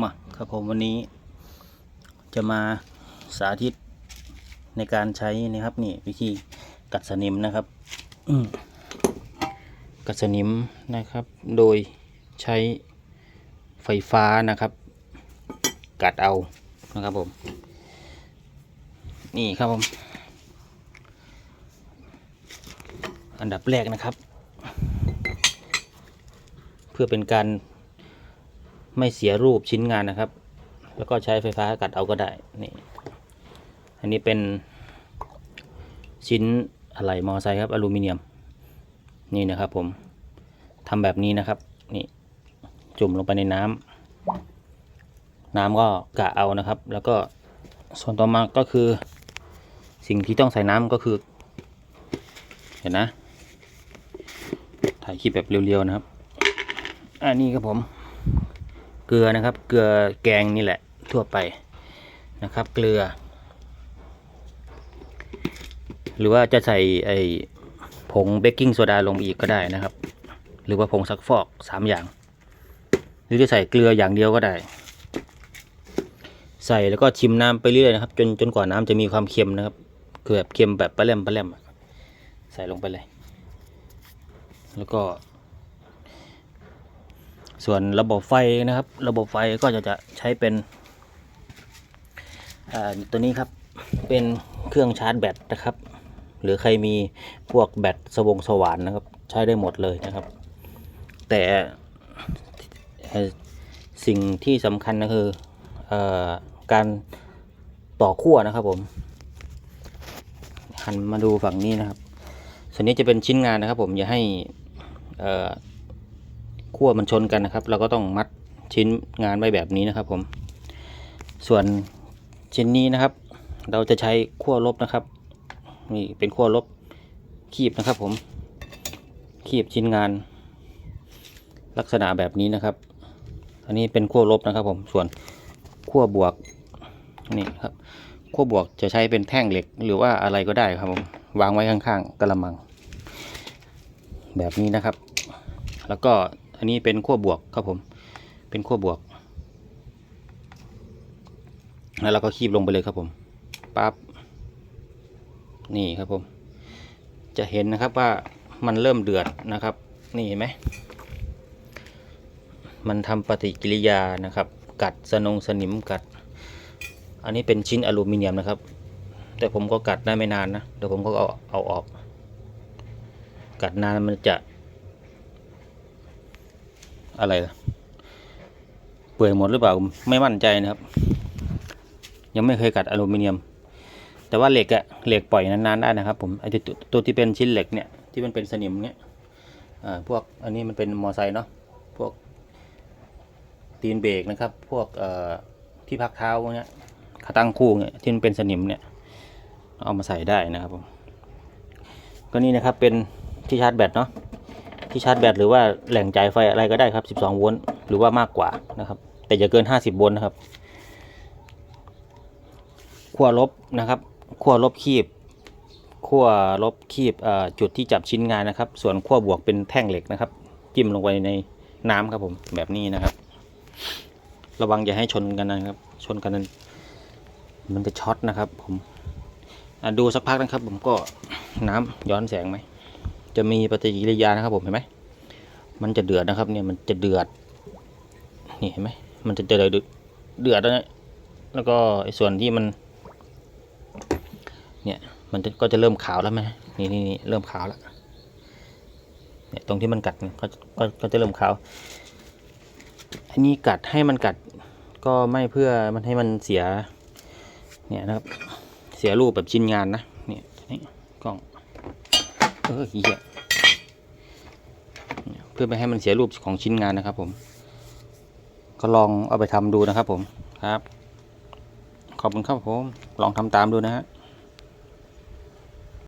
มาครับผมวันนี้ จะมาสาธิตในการใช้นะครับนี่วิธีกัดสนิมนะครับอืมกัดสนิมนะครับ โดยใช้ไฟฟ้านะครับ กัดเอานะครับผม นี่ครับผม อันดับแรกนะครับ เพื่อเป็นการ ไม่เสียรูปชิ้นงานนะครับ แล้วก็ใช้ไฟฟ้ากัดเอาก็ได้นี่อันนี้เป็นชิ้นอะไหล่มอไซค์ครับอลูมิเนียมนี่นะครับผมทำแบบนี้นะครับนี่จุ่มลงไปในน้ำน้ำก็กะเอานะครับ แล้วก็ส่วนต่อมาก็คือ สิ่งที่ต้องใส่น้ำก็คือ เห็นนะ ถ่ายคลิปแบบเรียวๆนะครับ อันนี้ครับผม กลือนะครับ เกลือแกงนี่แหละทั่วไปนะครับ เกลือ หรือว่าจะใส่ไอ้ผงเบกกิ้งโซดาลงอีกก็ได้นะครับ หรือว่าผงซักฟอกสามอย่าง หรือจะใส่เกลืออย่างเดียวก็ได้ ใส่แล้วก็ชิมน้ำไปเรื่อยนะครับ จนจนกว่าน้ำจะมีความเค็มนะครับคือแบบเค็มแบบปลาแหลมปลาแหลมใส่ลงไปเลย แล้วก็ ส่วนระบบไฟนะครับ ระบบไฟก็จะจะใช้เป็นตัวนี้ครับเป็นเครื่องชาร์จแบตนะครับ หรือใครมีพวกแบตสวงสว่านนะครับ ใช้ได้หมดเลยนะครับ แต่สิ่งที่สำคัญก็คืออการต่อขั้วนะครับผมหันมาดูฝั่งนี้นะครับ ส่วนนี้จะเป็นชิ้นงานนะครับผมอย่าให้อ่อ ขั้วมันชนกันนะครับ เราก็ต้องมัดชิ้นงานไว้แบบนี้นะครับผม ส่วนชิ้นนี้นะครับ เราจะใช้ขั้วลบนะครับนี่เป็นขั้วลบคีบนะครับ ผมคีบชิ้นงาน ลักษณะแบบนี้นะครับ อันนี้เป็นขั้วลบนะครับ ผมส่วนขั้วบวกนี่ครับขั้วบวกจะใช้เป็นแท่งเหล็กหรือว่าอะไรก็ได้ครับผมวางไว้ข้างๆกระมัง แบบนี้นะครับ แล้วก็ อันนี้เป็นขั้วบวกครับผม เป็นขั้วบวก แล้วเราก็คีบลงไปเลยครับผมปั๊บนี่ครับผม จะเห็นนะครับว่ามันเริ่มเดือดนะครับ นี่เห็นไหมมันทำปฏิกิริยานะครับ กัดสนงสนิมกัด อันนี้เป็นชิ้นอลูมิเนียมนะครับ แต่ผมก็กัดได้ไม่นานนะเดี๋ยวผมก็เอาเอาออก กัดนานมันจะ อะไร เปื่อยหมดหรือเปล่าไม่มั่นใจนะครับ ยังไม่เคยกัดอลูมิเนียม แต่ว่าเหล็กอะเหล็กปล่อยนานๆได้นะครับ ผมไอ้ตัวตัวที่เป็นชิ้นเหล็กเนี่ยที่มันเป็นสนิมเนี่ยพวกอันนี้มันเป็นมอไซค์เนาะพวกตีนเบรกนะครับ พวกที่พักเท้าเนี้ยขาตั้งคู่เนี่ยที่มันเป็นสนิมเนี่ย เอามาใส่ได้นะครับผมก็นี่นะครับเป็นที่ชาร์จแบตเนาะ ที่ชาร์จแบตหรือว่าแหล่งจ่ายไฟอะไรก็ได้ครับ 12 โวลต์หรือว่ามากกว่านะครับ แต่อย่าเกิน 50 โวลต์นะครับขั้วลบนะครับขั้วลบคีบขั้วลบคีบจุดที่จับชิ้นงานนะครับ ส่วนขั้วบวกเป็นแท่งเหล็กนะครับ จิ้มลงไปในน้ำครับผมแบบนี้นะครับ ระวังอย่าให้ชนกันนะครับ ชนกันนั้นมันจะช็อตนะครับผมดูสักพักนะครับ ผมก็น้ำย้อนแสงไหม จะมีปฏิกิริยานะครับผมเห็นไหมมันจะเดือดนะครับเนี่ยมันจะเดือดนี่เห็นไหมมันจะเดือดเดือดแล้วนี่ยแล้วก็ไอ้ส่วนที่มัน เนี่ยมันก็จะเริ่มขาวแล้วไหมนี่นี่นี่เริ่มขาวแล้วเนี่ยตรงที่มันกัดเนี่ยก็ก็ก็จะเริ่มขาวอันนี้กัดให้มันกัดก็ไม่เพื่อมันให้มันเสียเนี่ยนะครับเสียรูปแบบชิ้นงานนะเนี่ยกล้อง เออเหี้ยเพื่อไม่ให้มันเสียรูปของชิ้นงานนะครับ ผม ก็ลองเอาไปทำดูนะครับ ผมครับ ขอบคุณครับผม ลองทำตามดูนะฮะ